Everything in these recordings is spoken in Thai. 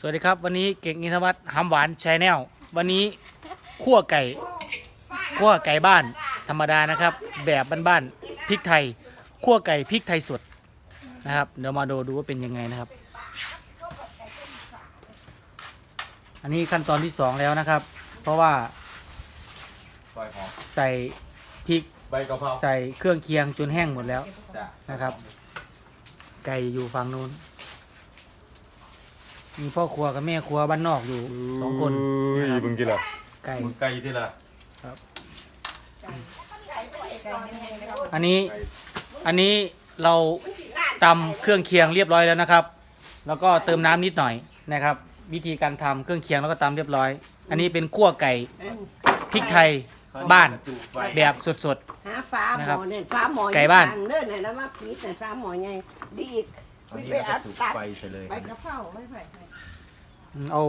สวัสดีครับ วันนี้เก่งอินทวัฒน์หำหวานชาแนลวันนี้คั่วไก่คั่วไก่บ้านธรรมดานะครับ แบบบ้านๆพริกไทยคั่วไก่พริกไทยสดนะครับเดี๋ยวมาดูดูว่าเป็นยังไงนะครับ อันนี้ขั้นตอนที่สองแล้วนะครับ เพราะว่าซอยหอมใส่พริกใบกะเพราใส่เครื่องเคียงจนแห้งหมดแล้วจ้ะนะครับ ไก่อยู่ฝั่งนู้น มีพ่อครัวกับแม่ครัวบ้านนอกอยู่สองคนอุ้ยนะครับมึงกี่ละไก่ มึงไก่ที่ละอันนี้อันนี้เราตำเครื่องเคียงเรียบร้อยแล้วนะครับ แล้วก็เติมน้ำนิดหน่อยนะครับ วิธีการทำเครื่องเคียงแล้วก็ตำเรียบร้อย อันนี้เป็นคั่วไก่พริกไทยบ้านจุไฟแบบสด หาฟ้าหนะมครับอเนี่ยฟ้าหมอไก่บ้านอยู่ทงเดินไหนแล้วมาพีดไหนฟ้าหมอไงดีอีกอันนี้ไปเราอัก็ดจุตัดไฟใส่เลยใบกระเพราไม่ไผ่ๆ เอา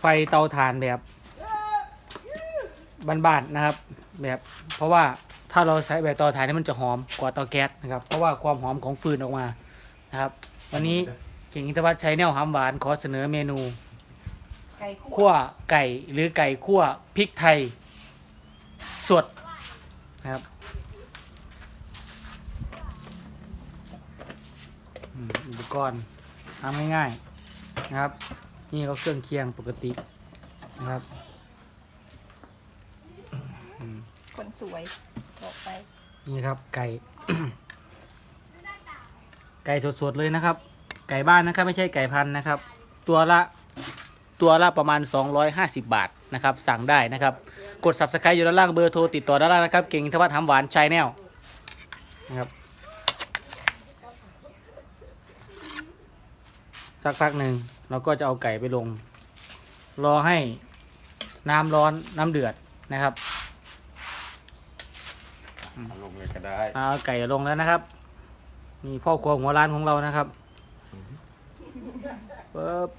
ไฟเตาถ่านแบบบ้านๆนะครับ แบบเพราะว่าถ้าเราใช้แบบเตาถ่านนี่มันจะหอมกว่าเตาแก๊สนะครับเพราะว่าความหอมของฟืนออกมานะครับ วันนี้เก่งอินทวัฒน์ชัยแนวหำหวานขอเสนอเมนูไก่คั่วไก่หรือไก่คั่วพริกไทย สดนะครับอุปกรณ์ทำง่ายๆนะครับ นี่ก็เครื่องเคียงปกตินะครับคนสวยบอกไป นี่ครับไก่ ไก่สดๆเลยนะครับ ไก่บ้านนะครับไม่ใช่ไก่พันธุ์นะครับ ตัวละตัวละประมาณ 250 บาทนะครับสั่งได้นะครับ กด subscribe อยู่ด้านล่างเบอร์โทรติดต่อด้านล่างนะครับ เก่งธวัฒน์หำหวานชายแนลนะครับ สักพักหนึ่งเราก็จะเอาไก่ไปลง รอให้น้ำร้อนน้ำเดือดนะครับเอาลงเลยก็ได้เอาไก่ลงแล้วนะครับนี่พ่อครัวหัวร้านของเรานะครับปึ๊บ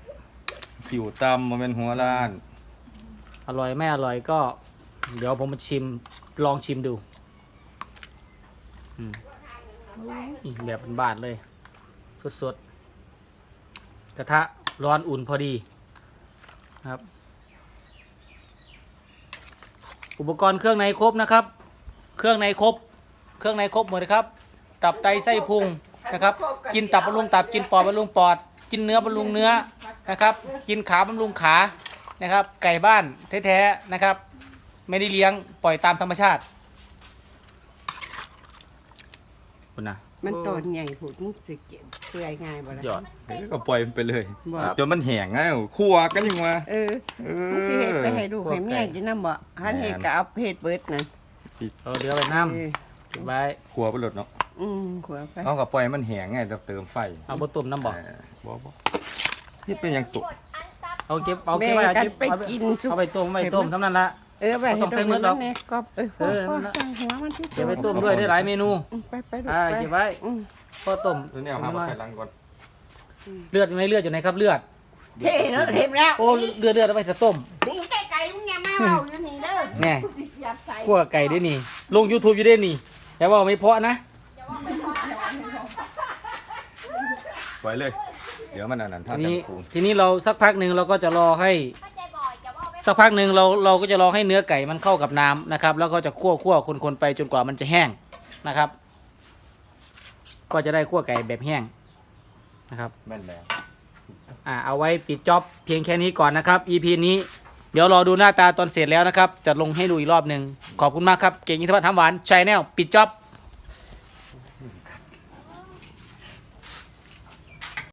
สิวตำมันเป็นหัวล้าน อร่อยไม่อร่อยก็ เดี๋ยวผมมาชิมลองชิมดูอืมนี่แบบเป็นบาทเลย สดๆ กระทะร้อนอุ่นพอดีครับ อุปกรณ์เครื่องในครบนะครับ เครื่องในครบ เครื่องในครบหมดเลยครับ ตับไตไส้พุงนะครับ กินตับบำรุงตับกินปอดบำรุงปอด กินเนื้อบำรุงเนื้อนะครับ กินขาบำรุงขานะครับ ไก่บ้านแท้ๆนะครับ ไม่ได้เลี้ยงปล่อยตามธรรมชาติ คุณนะมันตอนใหญ่ผุดมันสิเก็บเปื่อยง่ายบ่ล่ะ ยอดเดี๋ยวก็ปล่อยมันไปเลย บ่ จนมันแห้งแล้วคั่วกันยังวะ เออเอมันสิเฮ็ดไปอ ให้ลูกให้แม่กินน้ำบ่คันเฮ็ดก็เอาเฮ็ดเบิดนะเอาเดี๋ยวไปน้เออำเก็บไว้คั่วไปหลดเนาะอืมขัวไปเอากับปล่อยมันแห้งไงจะเติมไฟเอาบะตุ่มน้ำบอกเบ่บ่นี่เป็นยังสุก เอาเก็บเอาเก็บแบ่งไว้เอากันเก็บไปเอาไปกินซุปเอาไปต้มไว้ต้มทำนั้นละ เออไปบ่ต้องใส่มือหรอกแน่ก็เออเออพ่อนั่นน่ะสร้างหัวมันที่เก็บไปต้มด้วยได้หลายเมนูอืมไปไปลูกอ่าไปเก็บไว้อืมพอต้มแล้วเนี่ยเอามาใส่ลังก่อนเลือดอยู่ในเลือดอยู่ในครับเลือด เท่แล้วเทมแล้วโอ้เลือดเลือดเอาไปจะต้มนี่ไก่ไก่มึงอย่ามาเอาอยู่นี่เด้อแน่สิเสียบใส่คั่วไก่ด้วยนี่ ลง YouTube อยู่ด้วยนี่แต่ว่าไม่เพาะนะปล่อยเลย เดี๋ยวมันอันนั้นถ้าทีจังนี้คูณทีนี้เราสักพักหนึ่งเราก็จะรอให้ สักพักหนึ่งเราเราก็จะรอให้เนื้อไก่มันเข้ากับน้ำนะครับ แล้วก็จะคั่วคั่วคนคนๆไปจนกว่ามันจะแห้งนะครับ ก็จะได้คั่วไก่แบบแห้งนะครับแม่นแล้วอ่าเอาไว้ปิดจ็อบเพียงแค่นี้ก่อนนะครับ EP นี้เดี๋ยวรอดูหน้าตาตอนเสร็จแล้วนะครับ จะลงให้ดูอีกรอบหนึ่งขอบคุณมากครับ เก่งอินทวัฒน์ทำหวานชแนลปิดจ็อบ